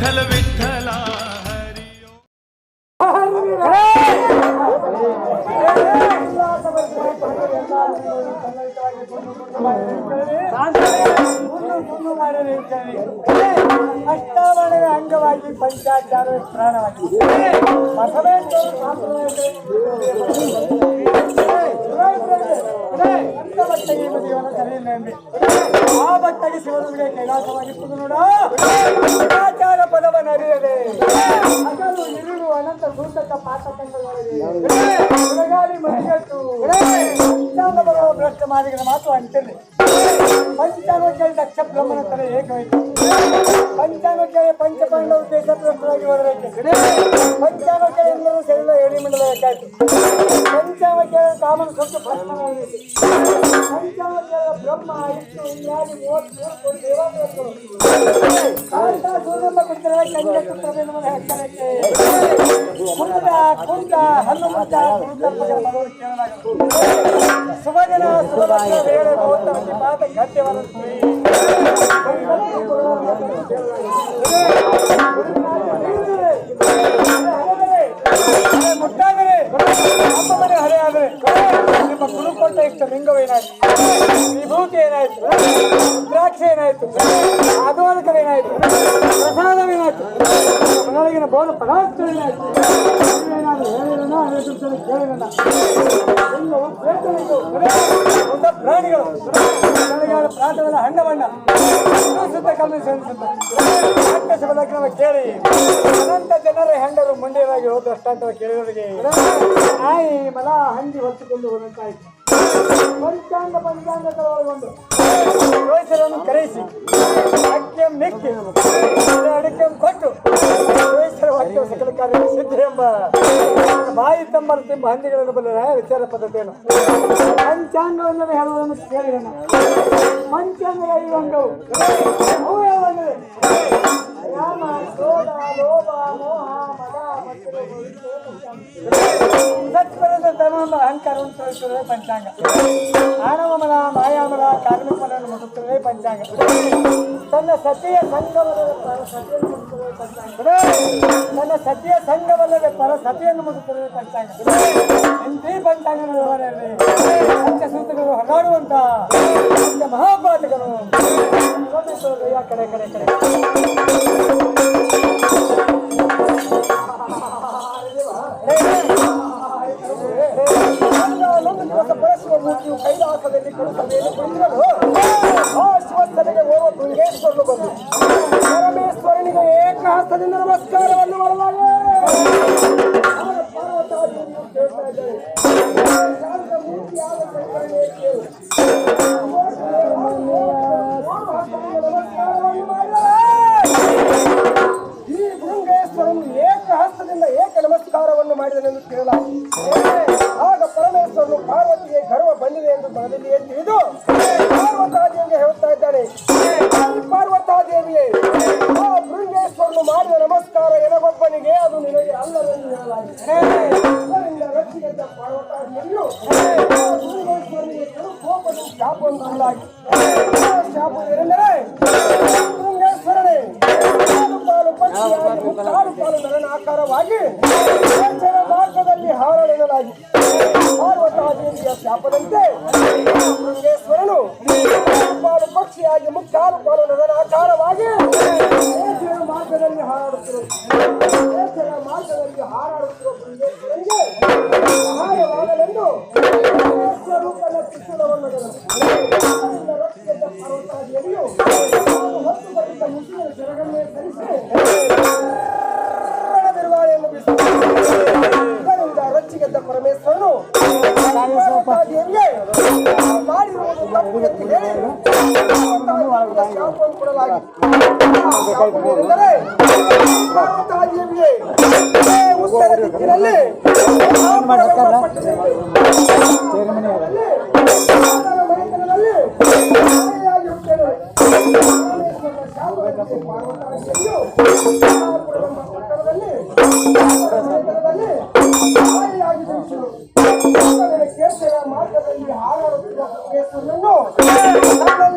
ವಿಠಲ ವಿಠಲ ಹರಿಯೋ ಅಷ್ಟಾವರಣದ ಅಂಗವಾಗಿ ಪಂಚಾಚಾರ ಪ್ರಾಣವಾಗಿ ಬಸವೇಶ್ವರ ಬಟ್ಟೆಗೆ ಮದುವೆಯನ್ನು ಕರೆಯಲೆಂಬೆ ಆ ಬಟ್ಟೆಗೆ ಶಿವನಿಗೆ ಕೈಲಾಸವಾಗಿಪ್ಪದು ನೋಡ ಪಂಚಾಚಾರ ಪದವನ್ನು ಅರಿಯದೆ ಹಗಲು ಇರುಳು ಅನಂತ ಭೂತಕ ಪಾತಕಂಗಳೊಳಗೆ ಬರುವ ಭ್ರಷ್ಟ ಮಾದಿಗಳ ಮಾತು ಅಂತಿಲ್ಲ ಪಂಚಾಂಗ ಕೇಳಿ ದಕ್ಷ ಬ್ರಹ್ಮನ ತರ ಏಕವೈತು ಪಂಚಾಂಗ ಕೇಳಿ ಪಂಚಪಾಂಡವ ದೇಶ ಭ್ರಷ್ಟರಾಗಿ ಹೋದರೈತೆ ಪಂಚಾಂಗ ಕೇಳಿ ಎಲ್ಲರೂ ಸೇರಿದ ಏಳಿ ಮಂಡಲ ಏಕಾಯ್ತು ಪಂಚಾಂಗ ಕೇಳಿ ಕಾಮನ ಸೊತ್ತು ಭಸ್ಮನಾಗೈತೆ ಪಂಚಾಂಗ ಕೇಳಿ ಬ್ರಹ್ಮ ವಿಷ್ಣು ಇತ್ಯಾದಿ ಮೂವತ್ಮೂರು ಕೋಟಿ ದೇವತೆಗಳು ಕಾಂತ ಸೂರ್ಯನ ಪುತ್ರ ಕಂಜ ಪುತ್ರನ ಹೆಸರಕ್ಕೆ ಕುಂದ ಕುಂದ ಹಲ್ಲು ಮುದ್ದ ಕುರುಡಪ್ಪಗಳ ಮಗಳು ಕೇಳಲಾಗುತ್ತದೆ ಶುಭ ದಿನ ಶುಭ ವೇಳೆ ಮುಹೂರ್ತ ಪಾದ ಗದ್ಯವನ್ನು ಮುಟ್ಟಾದರೆ ನಮ್ಮ ಮನೆ ಹಳೆ ಆದರೆ ನಿಮ್ಮ ಕುರುಕೊಟ್ಟ ಇಷ್ಟ ಲಿಂಗವೇನಾಯ್ತು ವಿಭೂತಿ ಏನಾಯ್ತು? ರುದ್ರಾಕ್ಷಿ ಏನಾಯ್ತು? ಆದೋಲಕವೇನಾಯ್ತು ಪ್ರಸಾದವೇನಾಯ್ತು ಮನೊಳಗಿನ ಬೋನ ಪದಾರ್ಥಗಳೇನಾಯ್ತು ಏನಾದ್ರು ಹೇಳಿರೋಣ ಉದ್ದ ಪ್ರಾಣಿಗಳು. ಕೇಳಿ. ಅನಂತ ಜನರ ಹೆಂಡರು ಮಂಡ್ಯರಾಗಿ ಹೋದ ಕೇಳಿದವರಿಗೆ, ನಾಯಿ, ಮಲ, ಹಂದಿ ಹೊತ್ತುಕೊಂಡು ಹೋದಂತಾಯ್ತು. ಪಂಚಾಂಗ ಪಂಚಾಂಗದ ಒಳಗೊಂಡು ರೋಹಿತರನ್ನು ಕರೆಯಿಸಿ. ಅಕ್ಕೆ ಮಿಕ್ಕಿ. ಅಡಿಕೆ ಕೊಟ್ಟು. ರೋಹಿತರ ವಾಕ್ಯ ಸಕಲ ಕಾರ್ಯ ಸಿದ್ಧ ಎಂಬ ಬಾಯಿ ತಮ್ಮರ ತಿಂಬ ಹಂದಿಗಳನ್ನು ಬಲ್ಲ ವಿಚಾರ ಪದ್ಧತಿಯನ್ನು. ಪಂಚಾಂಗವನ್ನು ಹೇಳುವುದನ್ನು ಕೇಳಿದ ಪಂಚಾಂಗ ಐದು ಅಂಗವು ಅವು ಯಾವಂದ್ರೆ ರಾಮ, ಕ್ರೋಧ, ಲೋಭ, ಮೋಹ, ಮದ. ಸತ್ಪರದ ಧರ್ಮದ ಅಹಂಕಾರವನ್ನು ತೋರಿಸುತ್ತದೆ ಪಂಚಾಂಗ ಆನವಮನ ಮಾಯಾಮಲ ಕಾರ್ಮಿಕ ಮನವನ್ನು ಮುಟ್ಟುತ್ತದೆ ಪಂಚಾಂಗ ತನ್ನ ಸತಿಯ ಸಂಘವಲ್ಲದೆ ಪರ ಸತಿಯನ್ನು ಮುಟ್ಟುತ್ತದೆ ಪಂಚಾಂಗ ತನ್ನ ಸತಿಯ ಸಂಘವಲ್ಲದೆ ಪರ ಸತಿಯನ್ನು ಮುಟ್ಟುತ್ತದೆ ಪಂಚಾಂಗ ಇಂತಿ ಪಂಚಾಂಗದ ವ್ಯವಹಾರದಲ್ಲಿ ಪಂಚಸೂತ್ರಗಳು ಹೊಗಾಡುವಂತ ಪಂಚ ಮಹಾಪಾತಕರು ಕಡೆ ಕಡೆ ಕಡೆ ಶಾಪವನ್ನು ಶಾಪ ಭೃಂಗೇಶ್ವರನೇ ಕಾಲು ಪಾಲು ಪಕ್ಷಿಯಾಗಿ ಮುಕ್ಕಾಲು ಪಾಲು ನರನ ಆಕಾರವಾಗಿ ಮಾರ್ಗದಲ್ಲಿ ಹಾರಲೆನ್ನಲಾಗಿ ಪಾರ್ವತಾದೇವಿಯ ಶಾಪದಂತೆ ಶೃಂಗೇಶ್ವರನು ಪಾಲು ಪಕ್ಷಿಯಾಗಿ ಮುಕ್ಕಾಲು ಪಾಲು ನರನ ಆಕಾರವಾಗಿ ಮಾರ್ಗದಲ್ಲಿ ಹಾರಾಡುತ್ತಿರುವ ಮಾರ್ಗದಲ್ಲಿ ಹಾರಾಡುತ್ತಿರುವ ಭೃಂಗೇಶ್ವರನಿಗೆ ಸಹಾಯವಾಗಲೆಂದು ಸ್ವರೂಪದ ತ್ರಿಶೂಲವನ್ನು ಅದರಿಂದ ರಕ್ಷಿಸಿದ ಪಾರ್ವತಾದೇವಿಯು ತಾನು ಹೊತ್ತು ಬಂದಿದ್ದ ಮುಸುಕಿನ ಸೆರಗನ್ನೇ ಧರಿಸಿ ಬಿರುಗಾಳಿಯನ್ನು ಇದರಿಂದ ರೊಚ್ಚಿಗೆದ್ದ ಪರಮೇಶ್ವರನು ಮಾಡಿರುವ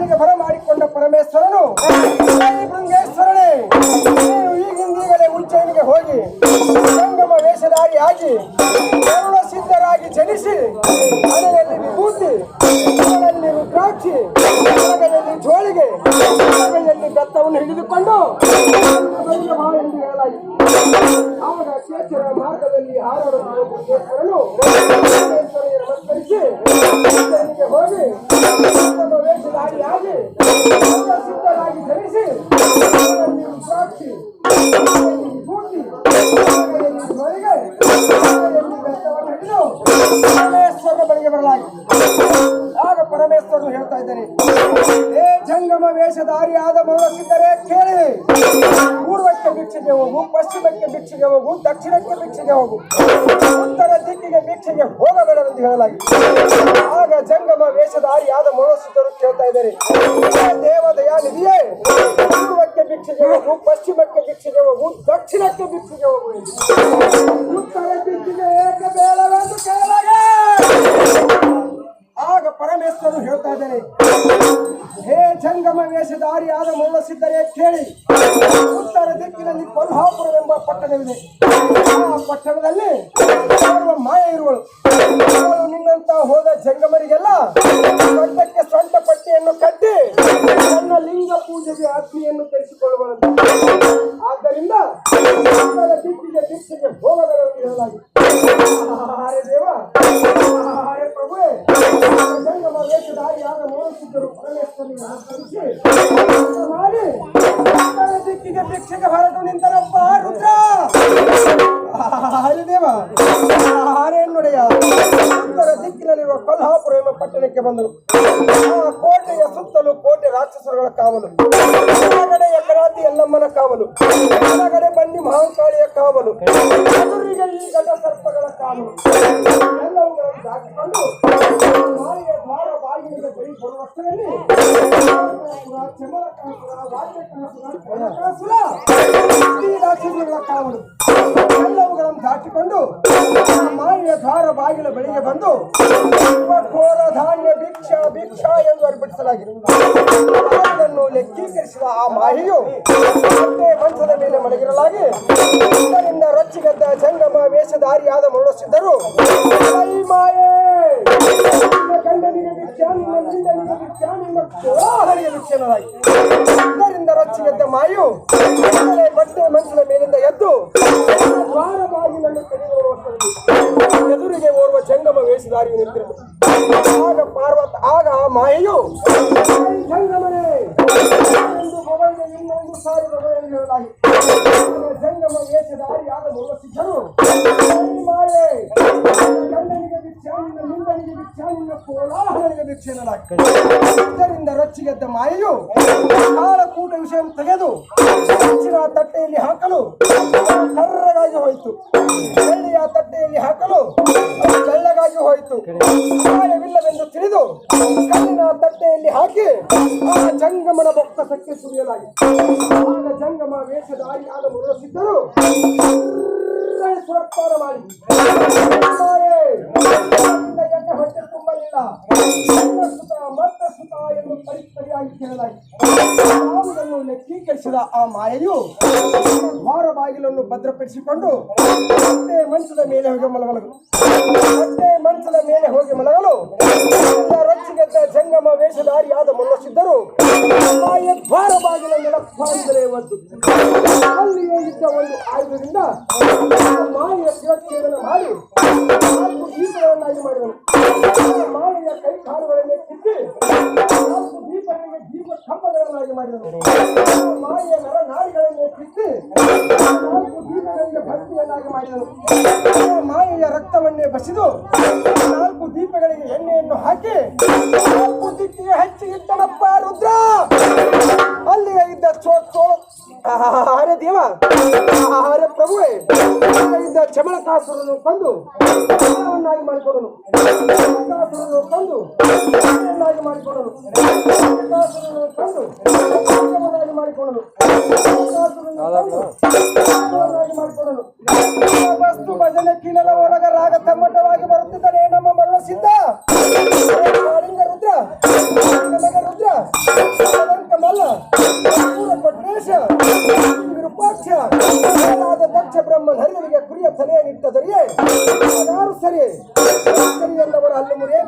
ಅವನಿಗೆ ಬರಮಾಡಿಕೊಂಡ ಪರಮೇಶ್ವರನು ಬೃಂಗೇಶ್ವರನೇ ನೀನು ಈಗಿಂದೀಗಲೇ ಉಜ್ಜಯನಿಗೆ ಹೋಗಿ ಸಂಗಮ ವೇಷಧಾರಿಯಾಗಿ ಕರುಣ ಸಿದ್ಧರಾಗಿ ಜನಿಸಿ, ಮನೆಯಲ್ಲಿ ವಿಭೂತಿ, ಮನೆಯಲ್ಲಿ ರುದ್ರಾಕ್ಷಿ, ಮನೆಯಲ್ಲಿ ಜೋಳಿಗೆ, ಮನೆಯಲ್ಲಿ ಬೆತ್ತವನ್ನು ಹಿಡಿದುಕೊಂಡು ಎಂದು ಹೇಳಲಾಯಿತು ಕ್ಷೇತ್ರ ಮಾರ್ಗದಲ್ಲಿ ಆರೋಗ್ಯ ಬೃಂಗೇಶ್ವರನು ನಮಸ್ಕರಿಸಿ ಹೋಗಿ ಪರಮೇಶ್ವರನು ಹೇಳ್ತಾ ಇದ್ದಾರೆ. ಏ ಜಂಗಮ ವೇಷಧಾರಿ ಆದ ಮೌಲಸಿದ್ದರೆ ಕೇಳಿ. ಪೂರ್ವಕ್ಕೆ ಭಿಕ್ಷೆಗೆ ಹೋಗು ಪಶ್ಚಿಮಕ್ಕೆ ಭಿಕ್ಷೆಗೆ ಹೋಗು ದಕ್ಷಿಣಕ್ಕೆ ಭಿಕ್ಷೆಗೆ ಹೋಗು ಉತ್ತರ ದಿಕ್ಕಿಗೆ ಭಿಕ್ಷೆಗೆ ಹೋಗಬೇಡವೆಂದು ಹೇಳಲಾಗಿದೆ. ಆಗ ಜಂಗಮ ವೇಷಧಾರಿ ಆದ ಮನಸ್ಸಿದ್ದರು ಕೇಳ್ತಾ ಇದ್ದಾರೆ. ದೇವದಯಾನಿದೆಯೇ ಪೂರ್ವಕ್ಕೆ ಭಿಕ್ಷೆಗೆ ಹೋಗು ಪಶ್ಚಿಮಕ್ಕೆ ಭಿಕ್ಷೆಗೆ ಹೋಗು ದಕ್ಷಿಣಕ್ಕೆ ಭಿಕ್ಷೆಗೆ ಹೋಗು. ಉತ್ತರ ದಿಕ್ಕಿಗೆ ಏಕೆ ಬೇಡವೆಂದು ಕೇಳಲಾಗಿದೆ. ಆಗ ಪರಮೇಶ್ವರನು ಹೇಳ್ತಾ ಇದ್ದಾರೆ ಹೇ ಜಂಗಮ ಆದ ಸಿದ್ಧರೇ ಕೇಳಿ. ಉತ್ತರ ದಿಕ್ಕಿನಲ್ಲಿ ಕೊಲ್ಹಾಪುರವೆಂಬ ಪಟ್ಟಣವಿದೆ. ಆ ಪಟ್ಟಣದಲ್ಲಿ ಮಾಯ ಇರುವಳು. ನಿನ್ನಂತ ಹೋದ ಜಂಗಮರಿಗೆಲ್ಲ ಸ್ವಂತಕ್ಕೆ ಸ್ವಂತ ಪಟ್ಟಿಯನ್ನು ಕಟ್ಟಿ ತನ್ನ ಲಿಂಗ ಪೂಜೆಗೆ ಅಗ್ನಿಯನ್ನು ತರಿಸಿಕೊಳ್ಳುವಂತ ಆದ್ದರಿಂದ ಉತ್ತರ ದಿಕ್ಕಿಗೆ ದಿಕ್ಕಿಗೆ ಹೋಗದರಲ್ಲಿ ಹೇಳಲಾಗಿದೆ ದೇವ ಹರೇ ಪ್ರಭುವೇ ಜಂಗಮ ಮೋಹಿಸಿದ್ದರು ಪರಮೇಶ್ವರನಿಗೆ ನಮಸ್ಕರಿಸಿ ನಮಸ್ಕಾರ ಮಾಡಿ. ದಿಕ್ಕಿಗೆ ಭಿಕ್ಷೆಗೆ ಹೊರಟು ನಿಂತರಪ್ಪ, ರುದ್ರ. ಹರಿದೇವ ಹಾರೇನ್ನೊಡೆಯ ಉತ್ತರ ದಿಕ್ಕಿನಲ್ಲಿರುವ ಕೊಲ್ಹಾಪುರ ಎಂಬ ಪಟ್ಟಣಕ್ಕೆ ಬಂದರು ಆ ಕೋಟೆಯ ಸುತ್ತಲೂ ಕೋಟೆ ರಾಕ್ಷಸರುಗಳ ಕಾವಲು. ಕೆಳಗಡೆ ಎಕರಾತಿ ಎಲ್ಲಮ್ಮನ ಕಾವಲು. ಕೆಳಗಡೆ ಬನ್ನಿ ಮಹಾಂಕಾಳಿಯ ಕಾವಲು. ಎದುರಿಗೆ ಈ ಗಡ ಸರ್ಪಗಳ ಕಾವಲು ಎಲ್ಲವುಗಳನ್ನು ದಾಟಿಕೊಂಡು ಚಮರಕಾಸುರ ವಾದ್ಯಕಾಸುರ ಕನಕಾಸುರ ಈ ರಾಕ್ಷಸರುಗಳ ಕಾವಲು ಎಲ್ಲವುಗಳನ್ನು ದಾಟಿಕೊಂಡು ಮಾಯಿಯ ದ್ವಾರ ಬಾಗಿಲ ಬಳಿಗೆ ಬಂದು ಘೋರ ಧಾನ್ಯ ಭಿಕ್ಷ ಭಿಕ್ಷ ಎಂದು ಅರ್ಪಿಸಲಾಗಿದೆ ಅದನ್ನು ಲೆಕ್ಕೀಕರಿಸಿದ ಆ ಮಾಹಿಯು ಮತ್ತೆ ಮಂಚದ ಮೇಲೆ ಮಲಗಿರಲಾಗಿ ಇದರಿಂದ ರೊಚ್ಚಿಗದ್ದ ಜಂಗಮ ವೇಷಧಾರಿಯಾದ ಮರುಳಿಸಿದ್ದರು ಮಾಯೇ ಮಾಯೆ ಇದರಿಂದ ರೊಚ್ಚಿಗೆದ್ದ ಮಾಯು ಬಟ್ಟೆ ಮನಸ್ಸಿನ ಮೇಲಿಂದ ಎದ್ದು ಎದುರಿಗೆ ಓರ್ವ ಜಂಗಮ ವೇಷಧಾರಿ ನಿಂತಿರುವುದು. ಆಗ ಪಾರ್ವತ, ಆಗ ಮಾಯೆಯು "ಏ ಜಂಗಮನೇ ಎಂದು ಇನ್ನೊಂದು ಸಾರಿ ಜಂಗಮ ವೇಷಧಾರಿಯಾದ ಸಿದ್ಧರು ಎನ್ನಲಾಗಿದೆ ಇದರಿಂದ ರೊಚ್ಚಿಗೆದ್ದ ಮಾಯೆಯು ಕಾಲಕೂಟ ವಿಷಯ ತೆಗೆದು ಹೆಚ್ಚಿನ ತಟ್ಟೆಯಲ್ಲಿ ಹಾಕಲು ಕರ್ರಗಾಗಿ ಹೋಯಿತು. ಬೆಳ್ಳಿಯ ತಟ್ಟೆಯಲ್ಲಿ ಹಾಕಲು ಬೆಳ್ಳಗಾಗಿ ಹೋಯಿತು. ಮಾಯವಿಲ್ಲವೆಂದು ತಿಳಿದು ಕಲ್ಲಿನ ತಟ್ಟೆಯಲ್ಲಿ ಹಾಕಿ ಆ ಜಂಗಮನ ಭಕ್ತ ಸುರಿಯಲಾಗಿತ್ತು ಆಗ ಜಂಗಮ ವೇಷಧಾರಿಯಾದ ಮುರುಳಿಸಿದ್ದರು ಮಾಡಿ ಲೆಕ್ಕೀಕರಿಸಿದ ಆ ಮಾಯೆಯು ದ್ವಾರ ಬಾಗಿಲನ್ನು ಭದ್ರಪಡಿಸಿಕೊಂಡು ಮತ್ತೆ ಮಂಚದ ಮೇಲೆ ಹೋಗಿ ಮಲಗಲು. ಮತ್ತೆ ಮಂಚದ ಮೇಲೆ ಹೋಗಿ ಮಲಗಲು. ರೊಚ್ಚಿಗೆದ್ದ ಜಂಗಮ ವೇಷಧಾರಿಯಾದ ಆದ ಮಾಯ ದ್ವಾರ ಬಾಗಿಲನ್ನು ಲಕ್ಷಾಂತರೇ ಒದ್ದು. ಅಲ್ಲಿಯೇ ಇದ್ದ ಒಂದು ಆಯುಧದಿಂದ ಮಾಯೆಯ ಶಿವಚ್ಛೇದನ ಮಾಡಿ ಆ ಮಾಯೆಯ ರಕ್ತವನ್ನೇ ಬಸಿದು ನಾಲ್ಕು ದೀಪಗಳಿಗೆ ಎಣ್ಣೆಯನ್ನು ಹಾಕಿ ನಾಲ್ಕು ದಿಕ್ಕಿಗೆ ಹಚ್ಚಿ ಇಟ್ಟನಪ್ಪ ರುದ್ರ. ಅಲ್ಲಿಗೆ ಇದ್ದ ಚೋ ಚೋ ಹರೇ ದೇವ. ಹರೇ ಪ್ರಭುವೇ. ಇದ್ದ ಚಮಲಕಾಸುರನ್ನು ಪ್ರಾಣವನ್ನಾಗಿ ಮಾಡಿಕೊಡನು ತಂದು ಪ್ರಾಣವನ್ನಾಗಿ ಮಾಡಿಕೊಡನು ಕೊಂದು ಪ್ರಾಣವನ್ನಾಗಿ ಮಾಡಿಕೊಡನು ಮಾಡಿಕೊಡನು ವಸ್ತು ಭಜನೆ ಕಿನಲ ಒಳಗ ರಾಗ ತಮ್ಮಟವಾಗಿ ಬರುತ್ತಿದ್ದಾನೆ ನಮ್ಮ ಮರಣ ಸಿದ್ಧ ಕಾಳಿಂಗ ರುದ್ರ ನಮಗ ರುದ್ರ ಮಲ್ಲ ಪೂರ ಕೊಟ್ರೇಶ ವಿರೂಪಾಕ್ಷ ದಕ್ಷ ಬ್ರಹ್ಮ ಹರಿಯರಿಗೆ ಕುರಿಯ ತಲೆಯನ್ನಿಟ್ಟ ದೊರೆಯೇ ಯಾರು ಊಟ ಎಲ್ಲವರು ಅಲ್ಲಿ ಮುರಿಯೇ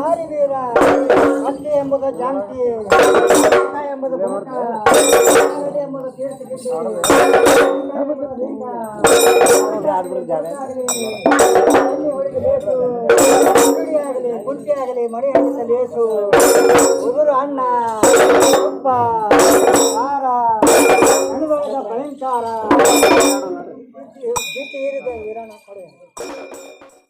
ಆರಿವೀರ ಅಲ್ಲಿ ಎಂಬುದ ಜಾಂತಿ ಎಂಬುದು ಎಂಬುದು ಆಗಲಿ ಗುಂಡಿ ಆಗಲಿ ಮಣಿ ಹಣ್ಣಿನ ಲೇಸು ಉಗುರು ಅಣ್ಣ ಉಪ್ಪ ಆರಾ ಅನುಭವದ ಭಯಂಕಾರ ಜಿತಿ ಇರಿದ ವೀರಣ್ಣ ಕೊಡಿ